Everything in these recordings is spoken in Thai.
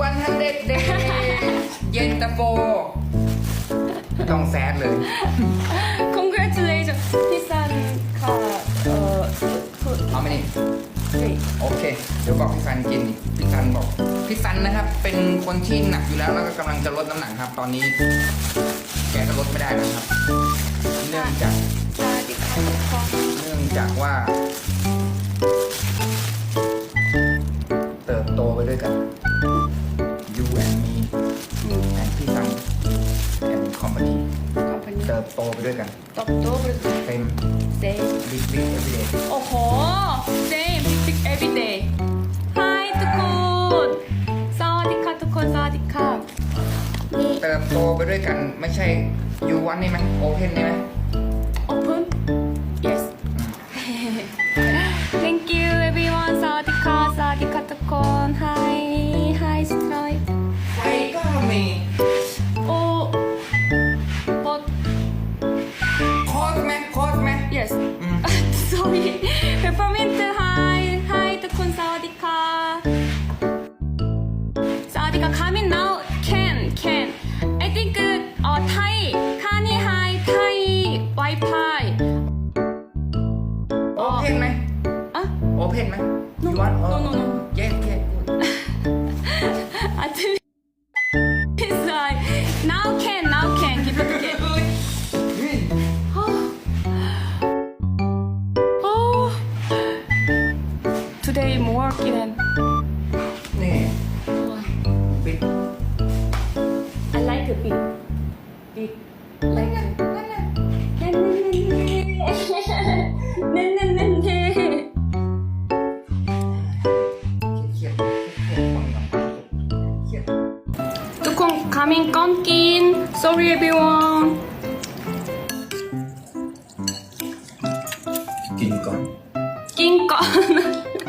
วันทันเด็ดเด็เย็นตะโฟต้องแซดเลย congratulations พี่ซันค่ะเออเอาไหมนี่โอเค เดี๋ยวบอกพี่ซันกินพี่ซันบอกพี่ซันนะครับ เป็นคนที่หนักอยู่แล้วแล้วก็กำลังจะลดน้ำหนักครับ ตอนนี้ แกจะลดไม่ได้นะครับ เนื่องจากเนื่องจากว่า มานี company เติบโตไปด้วยกันเติบโต๊ะบริษัท เป็น same บิ๊กบิ๊กเอฟเดย์โอ้โห same tick tick every day hi ทุกคนสวัสดีค่ะทุกคนสวัสดีค่ะเติบโตไปด้วยกัน ไม่ใช่ยูวันนี่ไหมโอเพนนี่ไหม yes. อืม Sorry. Peppermint, hi. Hi, Tukun Sawadika. Sawadika, coming now. Can, can. I think, uh, Thai. Kani, hi. Thai Wi-Fi. โอเพนไหม Ah, โอเพนไหม No, you want no, no, no. yes yes today more 기는 네. Big. I like a big, big, like. 네네네네. 뚜껑 가민 껌낀. Sorry everyone. 낀 건. 낀 건.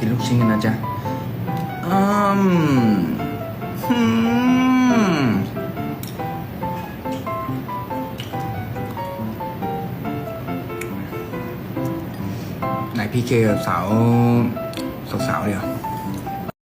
กินลูกชิ้นกันนะจ๊ะอืมอืมไหนพี่เคกับสาวสาวๆเดียว